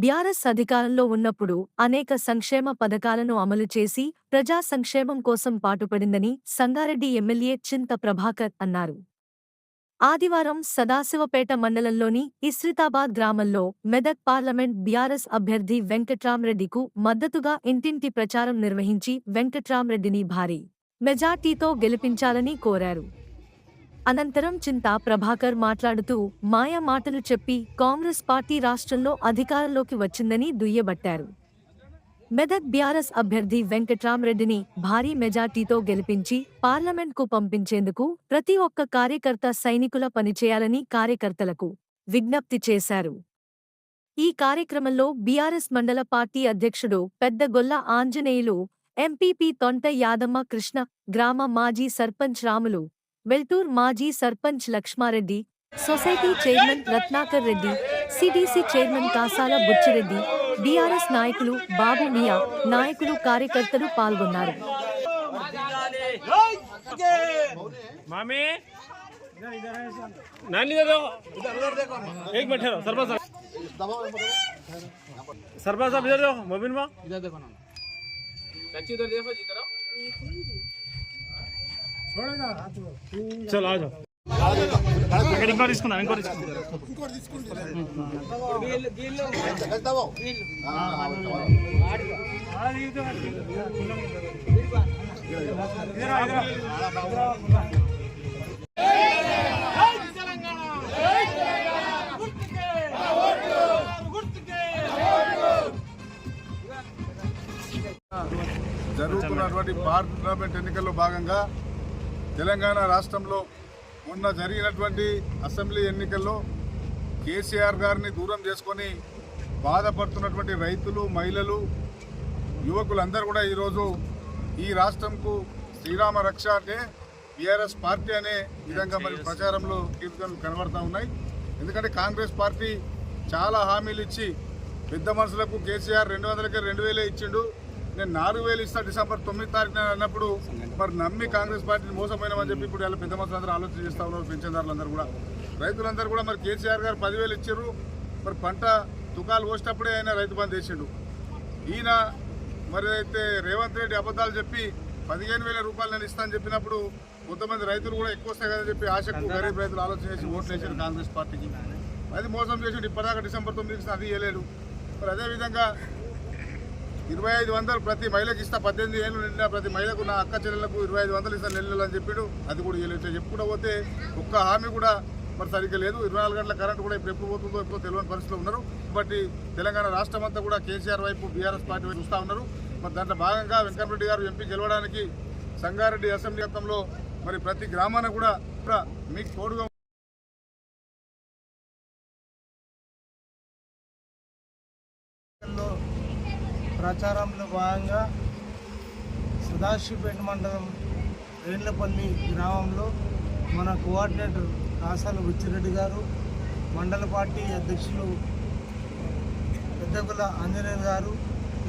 BRS అధికారంలో ఉన్నప్పుడు అనేక సంక్షేమ పథకాలను అమలు చేసి ప్రజా సంక్షేమం కోసం పాటుపడిందని సంగారెడ్డి ఎమ్మెల్యే చింత ప్రభాకర్ అన్నారు. ఆదివారం సదాశివపేట మండలంలోని ఇస్రితాబాద్ గ్రామంలో మెదక్ పార్లమెంట్ బీఆర్ఎస్ అభ్యర్థి వెంకట్రామరెడ్డికు మద్దతుగా ఇంటింటి ప్రచారం నిర్వహించి వెంకట్రామరెడ్డిని భారీ మెజార్టీతో గెలిపించాలని కోరారు. అనంతరం చింతా ప్రభాకర్ మాట్లాడుతూ మాయ మాటలు చెప్పి కాంగ్రెస్ పార్టీ రాష్ట్రంలో అధికారంలోకి వచ్చిందని దుయ్యబట్టారు. మెదక్ బీఆర్ఎస్ అభ్యర్థి వెంకట్రామరెడ్డిని భారీ మెజార్టీతో గెలిపించి పార్లమెంట్కు పంపించేందుకు ప్రతి ఒక్క కార్యకర్త సైనికుల పనిచేయాలని కార్యకర్తలకు విజ్ఞప్తి చేశారు. ఈ కార్యక్రమంలో బీఆర్ఎస్ మండల పార్టీ అధ్యక్షుడు పెద్దగొల్ల ఆంజనేయులు ఎంపీపీ తొంట యాదమ్మ కృష్ణ గ్రామ మాజీ సర్పంచ్ రాములు వెల్టూర్ మాజీ sarpanch Laxmareddy society chairman Ratnakar Reddy CDC chairman Kasala Buchireddy BRS నాయకులు బాబు మియా నాయకులు కార్యకర్తలు పాల్గొన్నారు मामी नानी दे दो एक मिनट ठहरो सरपंच साहब सरपंच साहब इधर देखो मोबिन माँ इधर देखो ना चाची उधर देखो చలో ఆజో అక్కడ ఇంకో తీసుకుందాం ఇంకో జరుగుతున్నటువంటి పార్లమెంట్ ఎన్నికల్లో భాగంగా తెలంగాణ రాష్ట్రంలో మొన్న జరిగినటువంటి అసెంబ్లీ ఎన్నికల్లో కేసీఆర్ గారిని దూరం చేసుకొని బాధపడుతున్నటువంటి రైతులు మహిళలు యువకులందరూ కూడా ఈరోజు ఈ రాష్ట్రంకు శ్రీరామ రక్ష అంటే బీఆర్ఎస్ పార్టీ అనే విధంగా మరి ప్రచారంలో కీర్తనలు కనబడతా ఉన్నాయి. ఎందుకంటే కాంగ్రెస్ పార్టీ చాలా హామీలు ఇచ్చి పెద్ద మనుషులకు కేసీఆర్ రెండు వందలకి రెండు వేలే ఇచ్చిండు. నేను నాలుగు వేలు ఇస్తా డిసెంబర్ తొమ్మిది తారీఖున అన్నప్పుడు మరి నమ్మి కాంగ్రెస్ పార్టీని మోసపోయినామని చెప్పి ఇప్పుడు ఇలా పెద్ద మనుషులందరూ ఆలోచన చేస్తూ ఉన్నారు పెన్షన్దారులందరూ కూడా. రైతులందరూ కూడా మరి కేసీఆర్ గారు పదివేలు ఇచ్చారు మరి పంట తుకాలు పోసేటప్పుడే ఆయన రైతు బంద్ చేసిండు ఈయన మరి అయితే రేవంత్ రెడ్డి అబద్ధాలు చెప్పి పదిహేను వేల రూపాయలు నేను ఇస్తానని చెప్పినప్పుడు కొంతమంది రైతులు కూడా ఎక్కువ వస్తాయి కదా చెప్పి ఆశకు గరీబ్ రైతులు ఆలోచన చేసి ఓట్లు వేసారు కాంగ్రెస్ పార్టీకి. అది మోసం చేసి ఇప్పటిదాకా డిసెంబర్ తొమ్మిదికి అది ఇవ్వలేడు మరి అదేవిధంగా ఇరవై ఐదు వందలు ప్రతి మహిళకి ఇస్తా. పద్దెనిమిది ఏళ్ళు నిండిన ప్రతి మహిళకు నా అక్క చెల్లెలకు ఇరవై ఐదు వందలు ఇస్తాను నెలలు అని చెప్పాడు. అది కూడా ఇవ్వలేదు చెప్పుకుంటూ పోతే ఒక్క హామీ కూడా మరి సరిగ్గా లేదు. ఇరవై నాలుగు గంటల కరెంట్ కూడా ఇప్పుడు ఎప్పుడు పోతుందో ఎప్పుడో తెలియని పరిస్థితులు ఉన్నారు. కాబట్టి తెలంగాణ రాష్ట్రం అంతా కూడా కేసీఆర్ వైపు బీఆర్ఎస్ పార్టీ వైపు చూస్తూ ఉన్నారు. మరి దాంట్లో భాగంగా వెంకటరెడ్డి గారు ఎంపీ గెలవడానికి సంగారెడ్డి అసెంబ్లీ గతంలో మరి ప్రతి గ్రామాన కూడా మీకు తోడుగా ప్రచారంలో భాగంగా సదాశివపేట మండలం రేండ్లపల్లి గ్రామంలో మన కోఆర్డినేటర్ కాసాల బుచ్చిరెడ్డి గారు మండల పార్టీ అధ్యక్షులు పెద్దకుల ఆంజనేయులు గారు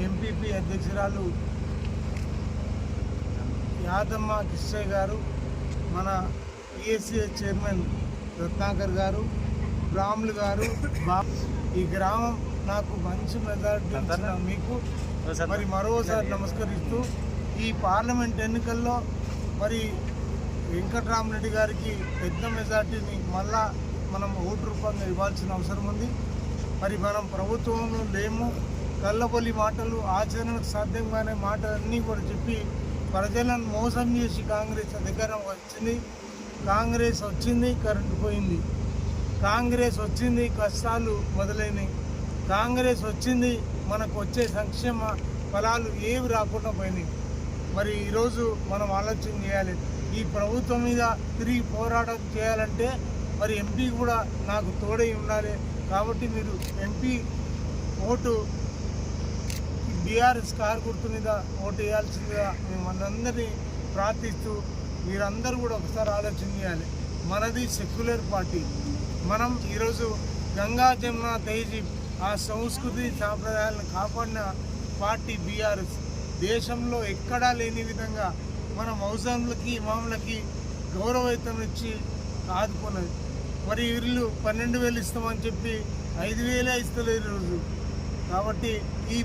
ఎంపీపీ అధ్యక్షురాలు యాదమ్మ కిష్టయ్య గారు మన ఈఎస్సీ చైర్మన్ రత్నాకర్ గారు రాములు గారు బా ఈ గ్రామం నాకు మంచి మెజారిటీ మీకు. మరి మరోసారి నమస్కరిస్తూ ఈ పార్లమెంట్ ఎన్నికల్లో మరి వెంకట్రామరెడ్డి గారికి పెద్ద మెజార్టీని మళ్ళా మనం ఓటు రూపంగా ఇవ్వాల్సిన అవసరం ఉంది. మరి మనం ప్రభుత్వంలో లేము. కళ్ళబొల్లి మాటలు ఆచరణకు సాధ్యంగానే మాటలన్నీ కూడా చెప్పి ప్రజలను మోసం చేసి కాంగ్రెస్ అధికారం వచ్చింది. కాంగ్రెస్ వచ్చింది కరెంటు పోయింది. కాంగ్రెస్ వచ్చింది కష్టాలు మొదలైనవి కాంగ్రెస్ వచ్చింది మనకు వచ్చే సంక్షేమ ఫలాలు ఏవి రాకుండా పోయినాయి. మరి ఈరోజు మనం ఆలోచన చేయాలి. ఈ ప్రభుత్వం మీద తిరిగి పోరాటం చేయాలంటే మరి ఎంపీ కూడా నాకు తోడై ఉండాలి. కాబట్టి మీరు ఎంపీ ఓటు బీఆర్ఎస్ కారు గుర్తు మీద ఓటు వేయాల్సిందిగా మేము ప్రార్థిస్తూ మీరందరూ కూడా ఒకసారి ఆలోచన చేయాలి. మనది సెక్యులర్ పార్టీ. మనం ఈరోజు గంగా జమున తేజీ ఆ సంస్కృతి సాంప్రదాయాలను కాపాడిన పార్టీ బీఆర్ఎస్. దేశంలో ఎక్కడా లేని విధంగా మన మౌజాములకి ఇమాములకి గౌరవయుతం ఇచ్చి ఆదుకున్నది. మరి వీళ్ళు పన్నెండు వేలు ఇస్తామని చెప్పి ఐదు వేలే ఇస్తలేరు ఈరోజు కాబట్టి ఈ